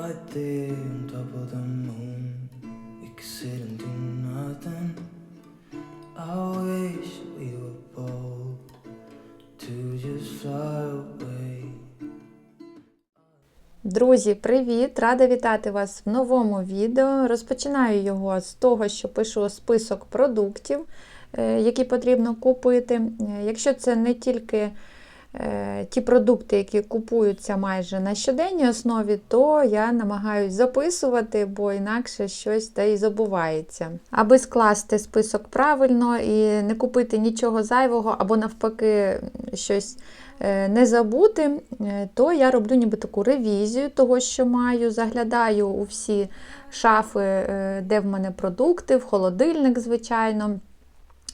right there on top of the moon. We could sit and do nothing. I wish we were bold to just fly away. Друзі, привіт! Рада вітати вас в новому відео. Розпочинаю його з того, що пишу список продуктів, е, які потрібно купити. Е, Якщо це не тільки ті продукти, які купуються майже на щоденній основі, то я намагаюсь записувати, бо інакше щось та й забувається. Аби скласти список правильно і не купити нічого зайвого, або навпаки, щось е, не забути, е, то я роблю ніби таку ревізію того, що маю, заглядаю у всі шафи, е, де в мене продукти, в холодильник, звичайно.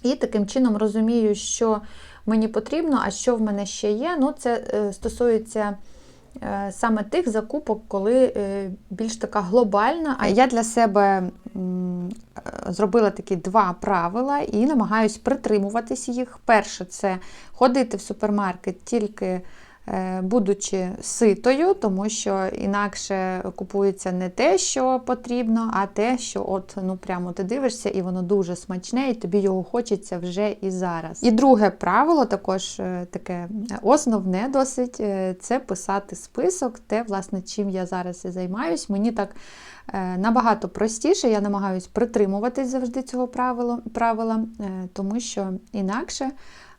І таким чином розумію, що мені потрібно, а що в мене ще є. Ну, це е, стосується е, саме тих закупок, коли е, більш така глобальна. А я для себе зробила такі два правила і намагаюся притримуватись їх. Перше, це ходити в супермаркет тільки будучи ситою, тому що інакше купується не те, що потрібно, а те, що от ну прямо ти дивишся, і воно дуже смачне, і тобі його хочеться вже і зараз. І друге правило, також е, таке основне досить, е, це писати список, те, власне, чим я зараз і займаюсь. Мені так е, набагато простіше, я намагаюсь притримуватись завжди цього правила, правила е, тому що інакше е,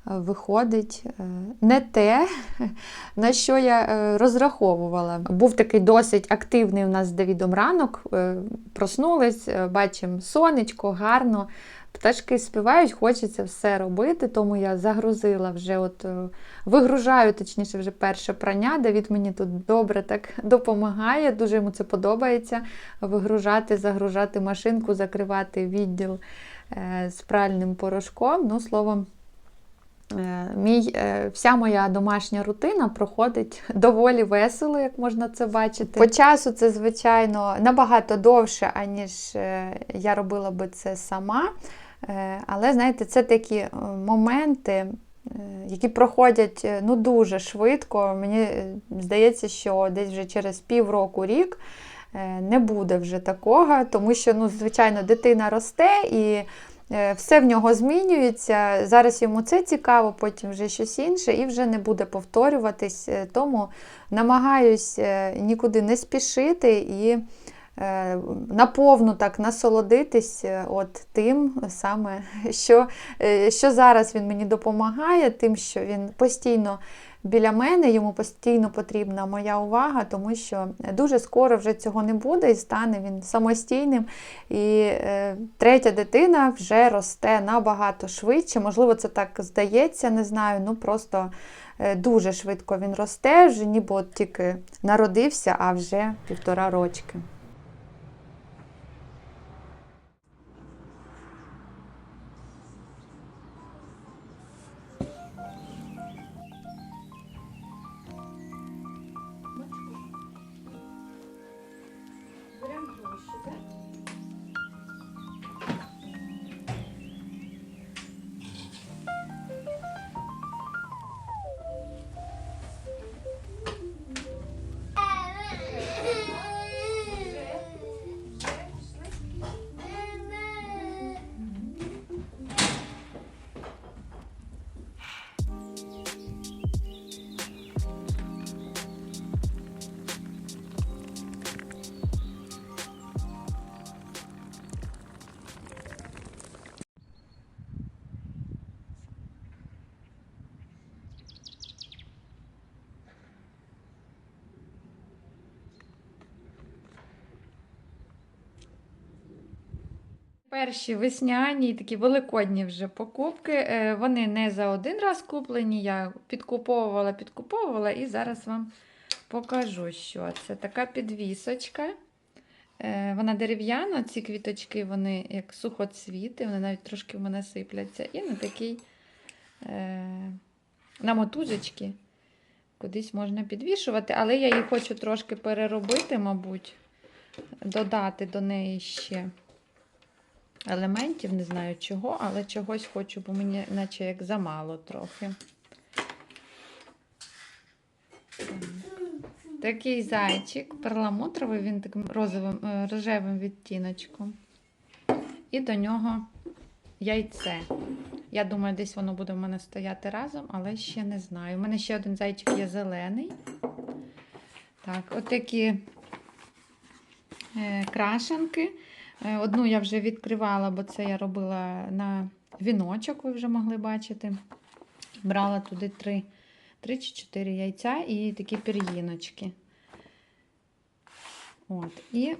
виходить е, не те, на що я е, розраховувала. Був такий досить активний у нас з Давідом ранок. е, Проснулись, е, бачимо сонечко, гарно. Пташки співають, хочеться все робити, тому я загрузила вже, от е, вигружаю, точніше, вже перше прання. Давід мені тут добре так допомагає, дуже йому це подобається. Вигружати, загружати машинку, закривати відділ е, з пральним порошком. Ну, словом, Е, Мій, е, вся моя домашня рутина проходить доволі весело, як можна це бачити. По часу це, звичайно, набагато довше, аніж е, я робила би це сама. Е, Але, знаєте, це такі е, моменти, е, які проходять е, ну, дуже швидко. Мені е, здається, що десь вже через півроку рік е, не буде вже такого, тому що, ну, звичайно, дитина росте і. Е, Все в нього змінюється. Зараз йому це цікаво, потім вже щось інше, і вже не буде повторюватись. Е, Тому намагаюсь е, нікуди не спішити і наповну так насолодитись от тим саме, що, що зараз він мені допомагає, тим, що він постійно. Біля мене йому постійно потрібна моя увага, тому що дуже скоро вже цього не буде і стане він самостійним. І е, третя дитина вже росте набагато швидше. Можливо, це так здається, не знаю. Ну просто е, дуже швидко він росте, вже ніби от тільки народився, а вже півтора рочки. Перші весняні, такі великодні вже покупки. Е, Вони не за один раз куплені. Я підкуповувала, підкуповувала і зараз вам покажу, що це така підвісочка. Е, Вона дерев'яна, ці квіточки, вони як сухоцвіти, вони навіть трошки в мене сипляться. І на такий е, на мотузочки кудись можна підвішувати, але я її хочу трошки переробити, мабуть, додати до неї ще елементів, не знаю чого, але чогось хочу, бо мені наче як замало трохи. Такий зайчик, перламутровий, він таким розовим, е, рожевим відтіночком. І до нього яйце. Я думаю, десь воно буде в мене стояти разом, але ще не знаю. У мене ще один зайчик є зелений. Так, отакі е, крашенки. Е, Одну я вже відкривала, бо це я робила на віночок, ви вже могли бачити. Брала туди три, три чи чотири яйця і такі пір'їночки. От, і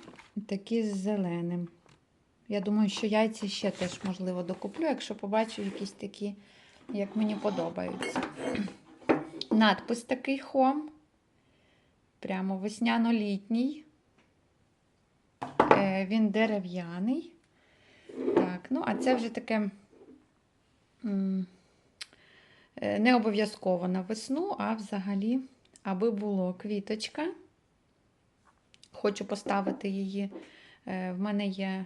такі з зеленим. Я думаю, що яйця ще теж, можливо, докуплю, якщо побачу якісь такі, як мені подобаються. Надпис такий хом. Прямо весняно-літній. Е, Він дерев'яний. Так, ну, а це вже таке е, не обов'язково на весну, а взагалі, аби було квіточка. Хочу поставити її. Е, В мене є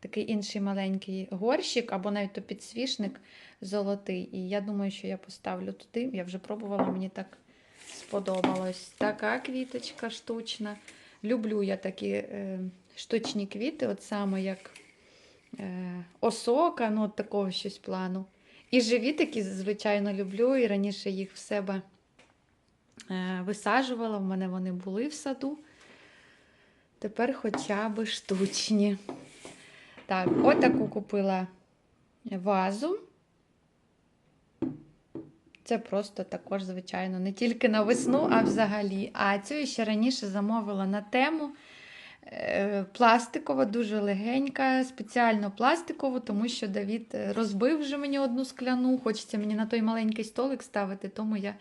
такий інший маленький горщик, або навіть то підсвічник золотий. І я думаю, що я поставлю туди. Я вже пробувала, мені так сподобалось. Така квіточка штучна. Люблю я такі штучні квіти, от саме як е, осока, ну от такого щось плану. І живі такі, звичайно, люблю. І раніше їх в себе е, висаджувала. В мене вони були в саду. Тепер хоча б штучні. Так, отаку купила вазу. Це просто також, звичайно, не тільки на весну, а взагалі. А цю ще раніше замовила на тему. Е, Пластикова, дуже легенька, спеціально пластикову, тому що Давід е, розбив вже мені одну скляну. Хочеться мені на той маленький столик ставити, тому я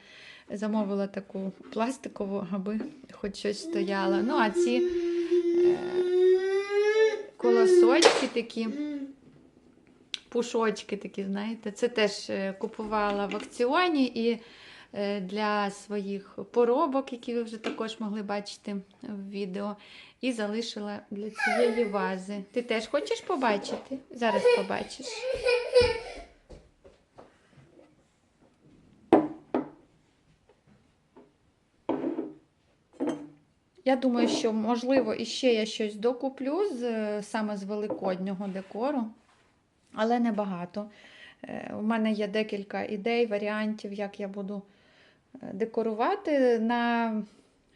замовила таку пластикову, аби хоч щось стояло. Ну, а ці е, колосочки такі, пушочки такі, знаєте, це теж купувала в акціоні і для своїх поробок, які ви вже також могли бачити в відео, і залишила для цієї вази. Ти теж хочеш побачити? Зараз побачиш. Я думаю, що можливо іще я щось докуплю з, саме з великоднього декору, але небагато. Е, У мене є декілька ідей, варіантів, як я буду е, декорувати. На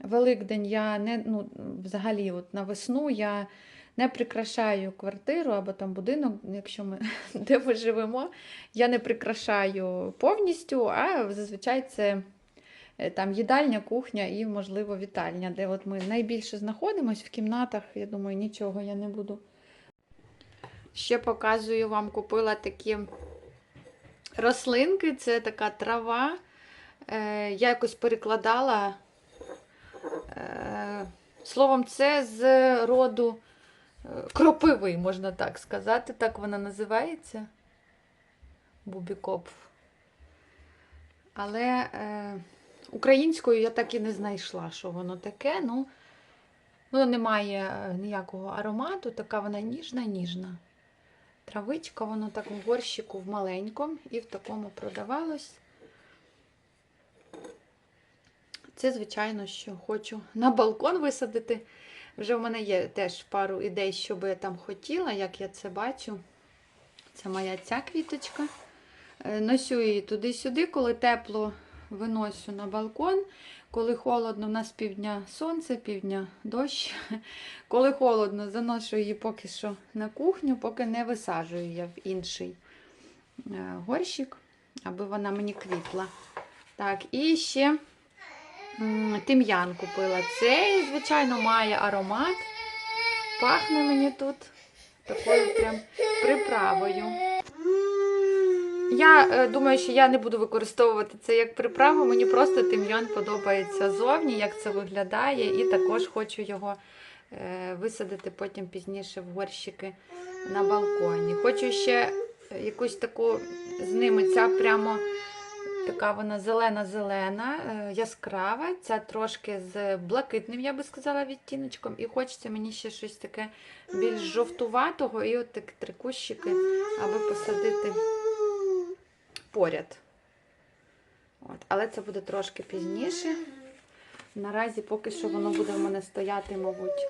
Великдень я не, ну, взагалі, от на весну я не прикрашаю квартиру або там будинок, якщо ми де ми живемо, я не прикрашаю повністю, а зазвичай це е, там їдальня, кухня і, можливо, вітальня, де от ми найбільше знаходимося в кімнатах. Я думаю, нічого я не буду. Ще показую вам, купила такі рослинки, це така трава. Е, Я якось перекладала. Словом, це з роду е, кропиви, можна так сказати. Так вона називається. Бубікоп. Але е, українською я так і не знайшла, що воно таке. Ну, воно не має е, ніякого аромату, така вона ніжна-ніжна. Травичка, воно так в горщику в маленькому і в такому продавалось. Це, звичайно, що хочу на балкон висадити. Вже в мене є теж пару ідей, що би я там хотіла, як я це бачу. Це моя ця квіточка. Е, Носю її туди-сюди, коли тепло виносю на балкон. Коли холодно, у нас півдня сонце, півдня дощ. Коли холодно, заношу її поки що на кухню, поки не висаджую я в інший е, горщик, аби вона мені квітла. Так, і ще тим'ян купила. Цей, звичайно, має аромат. Пахне мені тут такою прям приправою. Я е, думаю, що я не буду використовувати це як приправу. Мені просто тим'ян подобається зовні, як це виглядає, і також хочу його е, висадити потім пізніше в горщики на балконі. Хочу ще е, якусь таку з ними ця прямо така вона зелена-зелена, е, яскрава, ця трошки з блакитним, я би сказала, відтіночком. І хочеться мені ще щось таке більш жовтуватого, і от так три кущики, аби посадити поряд. От. Але це буде трошки пізніше. Наразі поки що воно буде в мене стояти, мабуть.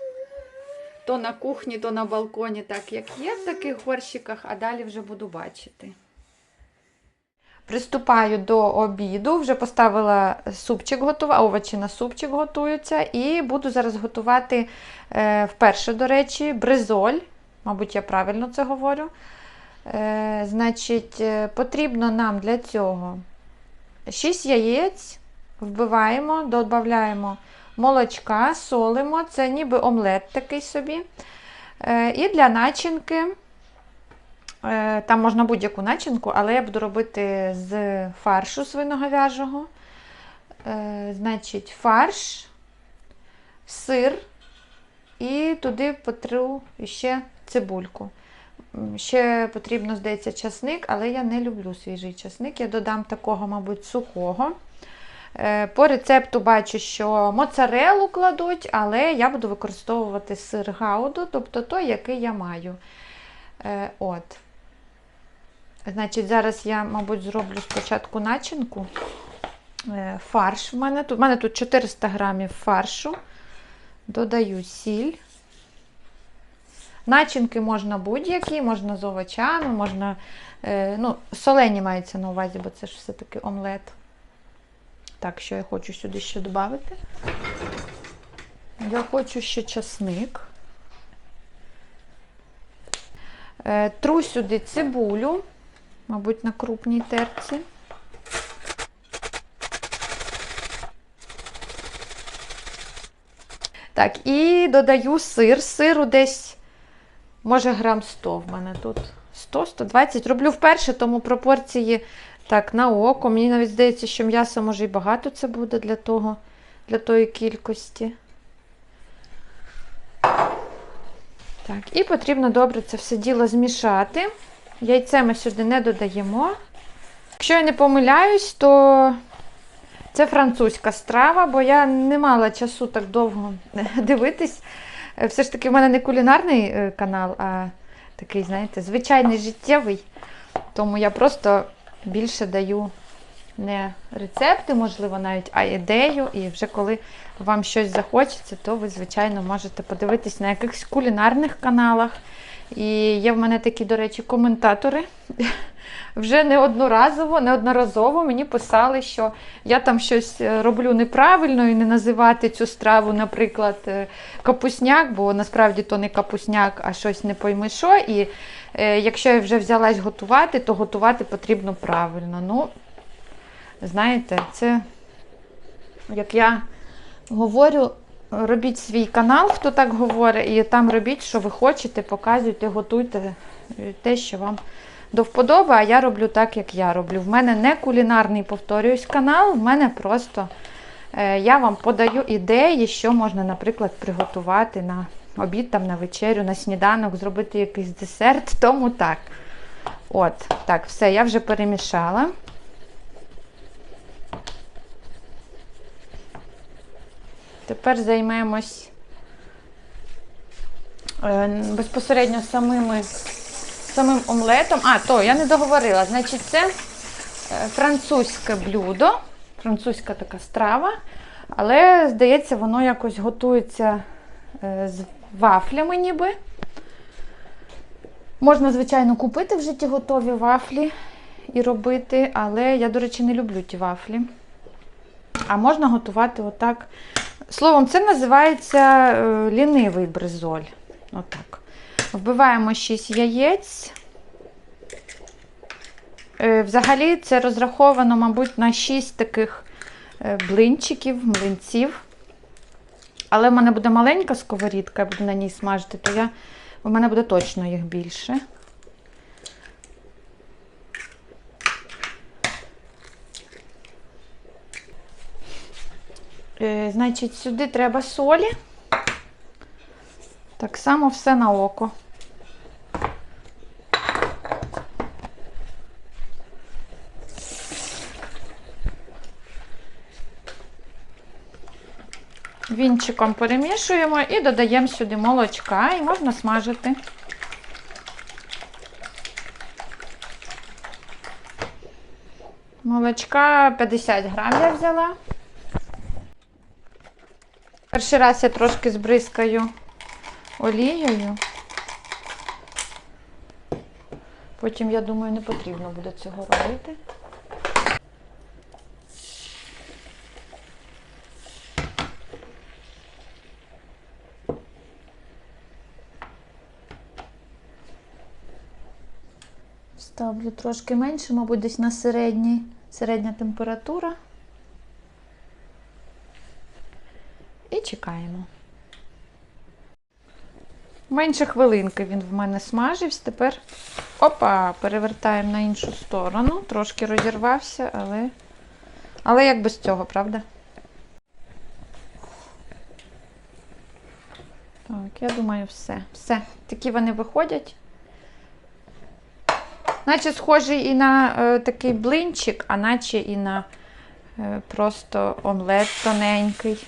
То на кухні, то на балконі, так як є в таких горщиках, а далі вже буду бачити. Приступаю до обіду, вже поставила супчик готувати, овочі на супчик готуються, і буду зараз готувати е, вперше, до речі, бризоль. Мабуть, я правильно це говорю. Е, значить, е, потрібно нам для цього 6 яєць, вбиваємо, додаємо молочка, солимо, це ніби омлет такий собі. Е, і для начинки. Е, Там можна будь-яку начинку, але я буду робити з фаршу свиноговяжого. Е, Значить, фарш, сир і туди потру ще цибульку. Ще потрібно, здається, часник, але я не люблю свіжий часник. Я додам такого, мабуть, сухого. Е, По рецепту бачу, що моцарелу кладуть, але я буду використовувати сир гауду, тобто той, який я маю. От. Значить, зараз я, мабуть, зроблю спочатку начинку. Е, Фарш в мене тут. У мене тут 400 грамів фаршу. Додаю сіль. Начинки можна будь-які, можна з овочами, можна. Е, ну, солені мається на увазі, бо це ж все-таки омлет. Так, що я хочу сюди ще додати? Я хочу ще часник. Е, Тру сюди цибулю, мабуть, на крупній терці. Так, і додаю сир. Сиру десь, може, грам 100 в мене тут. 100-120. Роблю вперше, тому пропорції так, на око. Мені навіть здається, що м'яса може і багато це буде для того, для тої кількості. Так, і потрібно добре це все діло змішати. Яйце ми сюди не додаємо. Якщо я не помиляюсь, то це французька страва, бо я не мала часу так довго дивитись. Е, Все ж таки, в мене не кулінарний е, канал, а такий, знаєте, звичайний життєвий. Тому я просто більше даю не рецепти, можливо, навіть, а ідею. І вже коли вам щось захочеться, то ви, звичайно, можете подивитись на якихось кулінарних каналах. І є в мене такі, до речі, коментатори. Вже неодноразово, неодноразово мені писали, що я там щось е, роблю неправильно і не називати цю страву, наприклад, е, капусняк, бо насправді то не капусняк, а щось не пойми що. І е, якщо я вже взялась готувати, то готувати потрібно правильно. Ну, знаєте, це, як я говорю, робіть свій канал, хто так говорить, і там робіть, що ви хочете, показуйте, готуйте те, що вам до вподоби, а я роблю так, як я роблю. В мене не кулінарний, повторююсь, канал, в мене просто е, я вам подаю ідеї, що можна, наприклад, приготувати на обід, там, на вечерю, на сніданок, зробити якийсь десерт, тому так. От, так, все, я вже перемішала. Тепер займемось е, безпосередньо самими самим омлетом. А, то я не договорила. Значить, це е, французьке блюдо, французька така страва, але, здається, воно якось готується е, з вафлями ніби. Можна, звичайно, купити в житті готові вафлі і робити, але я, до речі, не люблю ті вафлі. А можна готувати отак. Словом, це називається е, лінивий бризоль. Отак. Вбиваємо 6 яєць. Е, Взагалі це розраховано, мабуть, на 6 таких е, блинчиків, млинців. Але в мене буде маленька сковорідка, я буду на ній смажити, то я, у мене буде точно їх більше. Е, Значить, сюди треба солі. Так само все на око. Вінчиком перемішуємо і додаємо сюди молочка і можна смажити. Молочка 50 грам я взяла. Перший раз я трошки збризкаю олією. Потім, я думаю, не потрібно буде цього робити. Ставлю трошки менше, мабуть, десь на середній, середня температура. І чекаємо. Менше хвилинки він в мене смажився. Тепер опа, перевертаємо на іншу сторону. Трошки розірвався, але. Але як без цього, правда? Так, я думаю, все. Все. Такі вони виходять. Наче схожий і на е, такий блинчик, а наче і на е, просто омлет тоненький.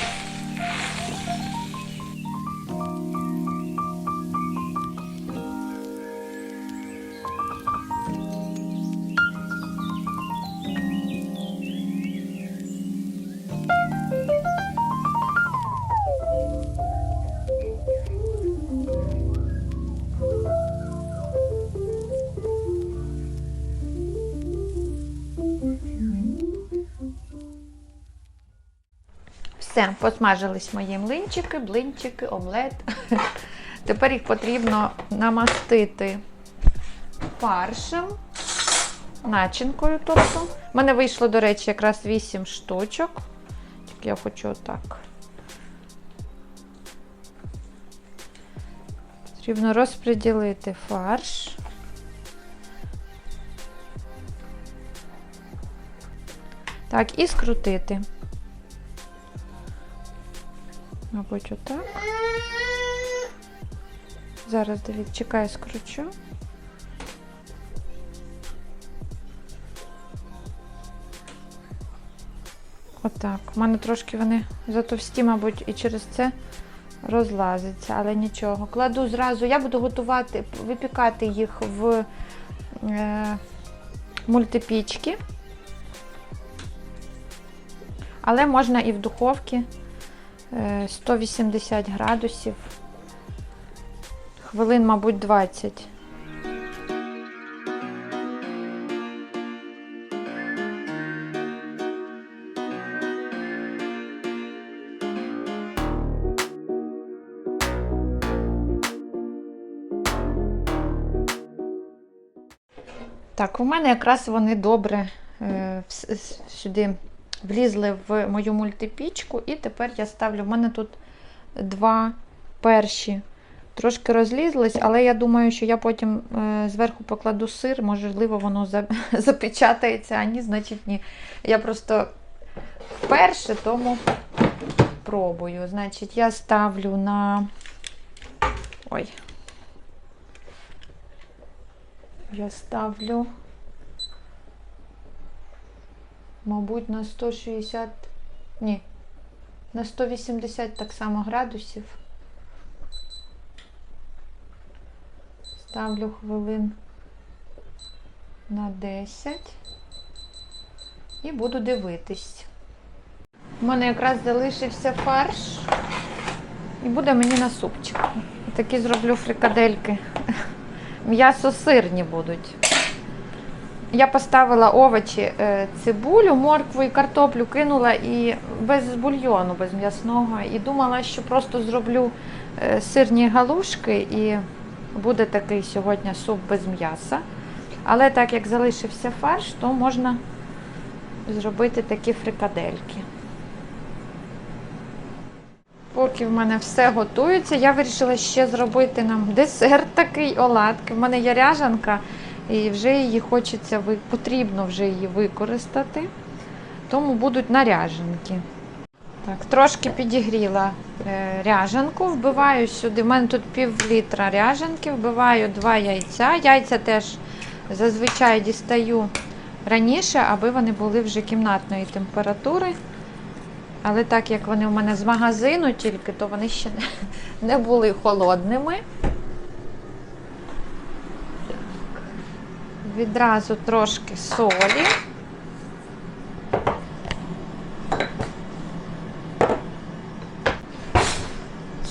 Все, посмажились мої млинчики, блинчики, омлет. Тепер їх потрібно намастити фаршем, начинкою. Тобто. У мене вийшло, до речі, якраз 8 штучок. Тільки я хочу отак. Потрібно розподілити фарш. Так, і скрутити. Мабуть, отак. Зараз дивіться, чекаю, скручу. Отак. У мене трошки вони затовсті, мабуть, і через це розлазиться, але нічого. Кладу зразу, я буду готувати, випікати їх в е, мультипічки. Але можна і в духовці. Е, 180 градусів. Хвилин, мабуть, 20. Так, у мене якраз вони добре е, сюди влізли в мою мультипічку, і тепер я ставлю. У мене тут два перші. Трошки розлізлись, але я думаю, що я потім е, зверху покладу сир, можливо, воно за- запечатається, а ні, значить ні. Я просто вперше, тому пробую. Значить, я ставлю на. Ой. Я ставлю мабуть, на 160, ні, на 180 так само градусів. Ставлю хвилин на 10 і буду дивитись. У мене якраз залишився фарш, і буде мені на супчик. Такі зроблю фрикадельки. М'ясо-сирні будуть. Я поставила овочі, е, цибулю, моркву і картоплю кинула і без бульйону, без м'ясного. І думала, що просто зроблю е, сирні галушки і буде такий сьогодні суп без м'яса. Але так як залишився фарш, то можна зробити такі фрикадельки. Поки в мене все готується, я вирішила ще зробити нам десерт такий оладки. В мене є ряжанка. І вже її хочеться, потрібно вже її використати, тому будуть наряженки. Так, трошки підігріла е, ряжанку, вбиваю сюди, в мене тут пів літра ряжанки, вбиваю два яйця. Яйця теж зазвичай дістаю раніше, аби вони були вже кімнатної температури. Але так як вони у мене з магазину тільки, то вони ще не були холодними. відразу трошки солі.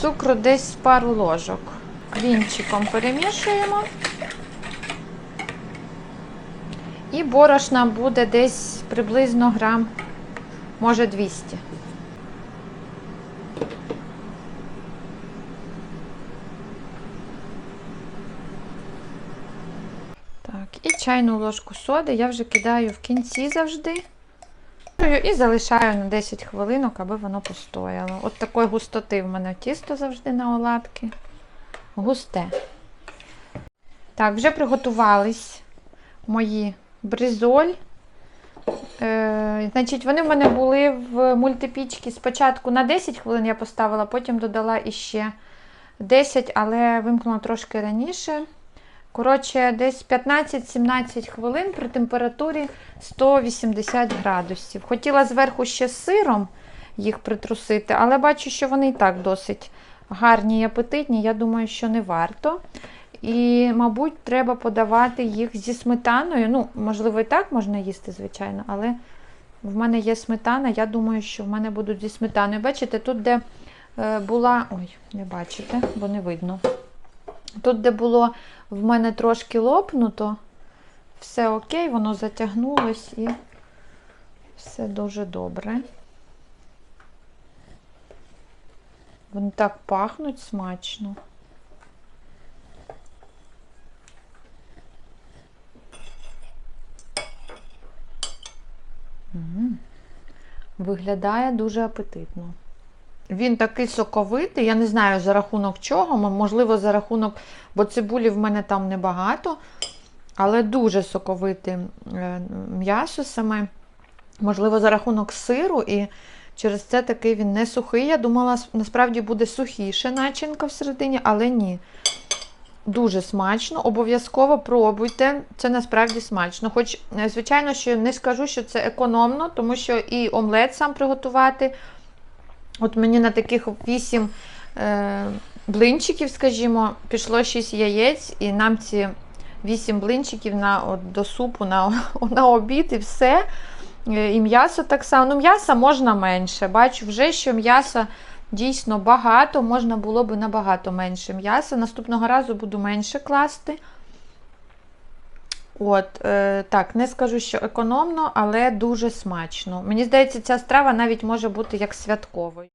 Цукру десь пару ложок. Вінчиком перемішуємо. І борошна буде десь приблизно грам, може 200. І чайну ложку соди я вже кидаю в кінці завжди. І залишаю на 10 хвилинок, аби воно постояло. От такої густоти в мене тісто завжди на оладки. Густе. Так, вже приготувались мої бризоль. Е, значить, вони в мене були в мультипічці спочатку на 10 хвилин я поставила, потім додала іще 10, але вимкнула трошки раніше. Коротше, десь 15-17 хвилин при температурі 180 градусів. Хотіла зверху ще сиром їх притрусити, але бачу, що вони і так досить гарні і апетитні. Я думаю, що не варто. І, мабуть, треба подавати їх зі сметаною. Ну, можливо, і так можна їсти, звичайно, але в мене є сметана. Я думаю, що в мене будуть зі сметаною. Бачите, тут, де е, була. Ой, не бачите, бо не видно. Тут, де було в мене трошки лопнуто, все окей, воно затягнулось і все дуже добре. Вони так пахнуть смачно. Виглядає дуже апетитно. Він такий соковитий, я не знаю за рахунок чого, можливо, за рахунок, бо цибулі в мене там небагато, але дуже соковите м'ясо саме. Можливо, за рахунок сиру, і через це такий він не сухий. Я думала, насправді буде сухіше начинка всередині, але ні. Дуже смачно, обов'язково пробуйте. Це насправді смачно. Хоч, е, звичайно, що не скажу, що це економно, тому що і омлет сам приготувати. От мені на таких 8 е, блинчиків, скажімо, пішло 6 яєць, і нам ці 8 блинчиків на, от, до супу на, на обід і все. Е, І м'ясо так само. Ну, м'яса можна менше. Бачу вже, що м'яса дійсно багато, можна було б набагато менше м'яса. Наступного разу буду менше класти. От, е, так, не скажу, що економно, але дуже смачно. Мені здається, ця страва навіть може бути як святковою.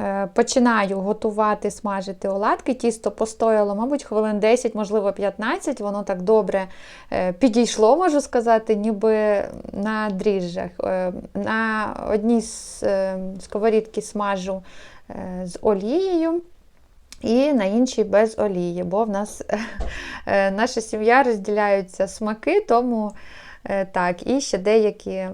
Е, Починаю готувати, смажити оладки. Тісто постояло, мабуть, хвилин 10, можливо, 15. Воно так добре е, підійшло, можу сказати, ніби на дріжджах. Е, На одній з е, сковорідки смажу е, з олією. І на іншій без олії, бо в нас е, наша сім'я розділяються смаки, тому е, так, і ще деякі,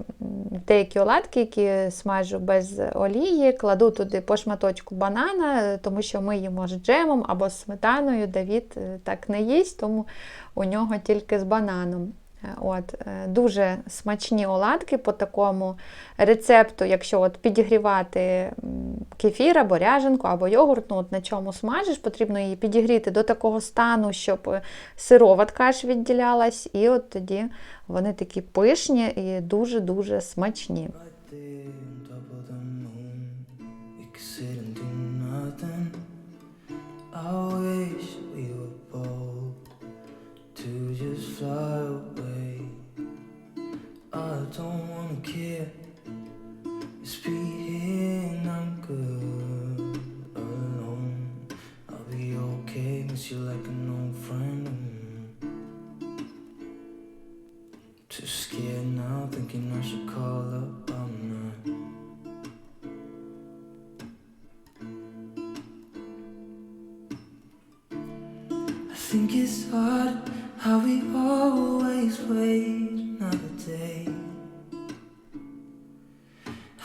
деякі оладки, які смажу без олії, кладу туди по шматочку банана, е, тому що ми їмо з джемом або з сметаною. Давід е, так не їсть, тому у нього тільки з бананом. Е, От, е, дуже смачні оладки по такому рецепту, якщо от підігрівати кефір або ряженку, або йогурт, ну, от на чому смажиш, потрібно її підігріти до такого стану, щоб е, сироватка аж відділялась, і от тоді вони такі пишні і дуже-дуже смачні. I wish we were bold to just fly away. Don't wanna care. Just be here and I'm good alone. I'll be okay, miss you like an old friend. Too scared now, thinking I should call up. I'm not. I think it's hard how we always wait another day.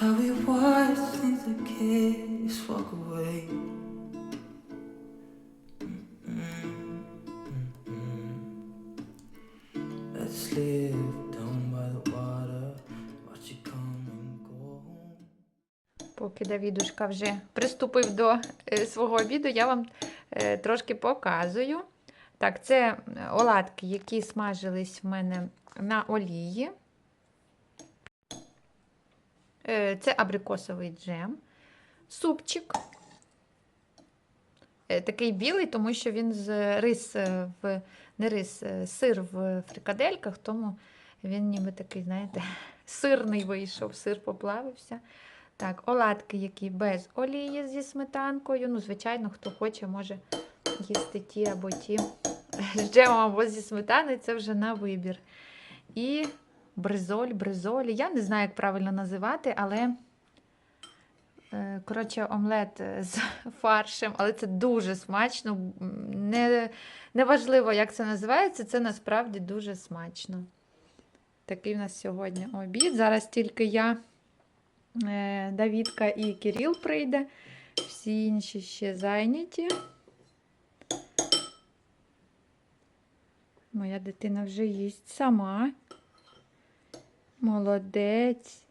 How we watch things that kids walk away. Let's live down by the water, watch it come and go home. Поки Давідушка вже приступив до е, свого обіду, я вам е, трошки показую. Так, це оладки, які смажились в мене на олії. Е, Це абрикосовий джем, супчик, Е, Такий білий, тому що він з рис е, в не рис, сир в фрикадельках, тому він ніби такий, знаєте, сирний вийшов, сир поплавився. Так, оладки, які без олії зі сметанкою. Ну, звичайно, хто хоче, може їсти ті або ті з джемом або зі сметаною, це вже на вибір. І бризоль, бризолі. Я не знаю, як правильно називати, але. е, Коротше, омлет е, з фаршем, але це дуже смачно. Не, неважливо, як це називається, це насправді дуже смачно. Такий в нас сьогодні обід. Зараз тільки я, е, Давідка і Кирил прийде. Всі інші ще зайняті. Моя дитина вже їсть сама. Молодець.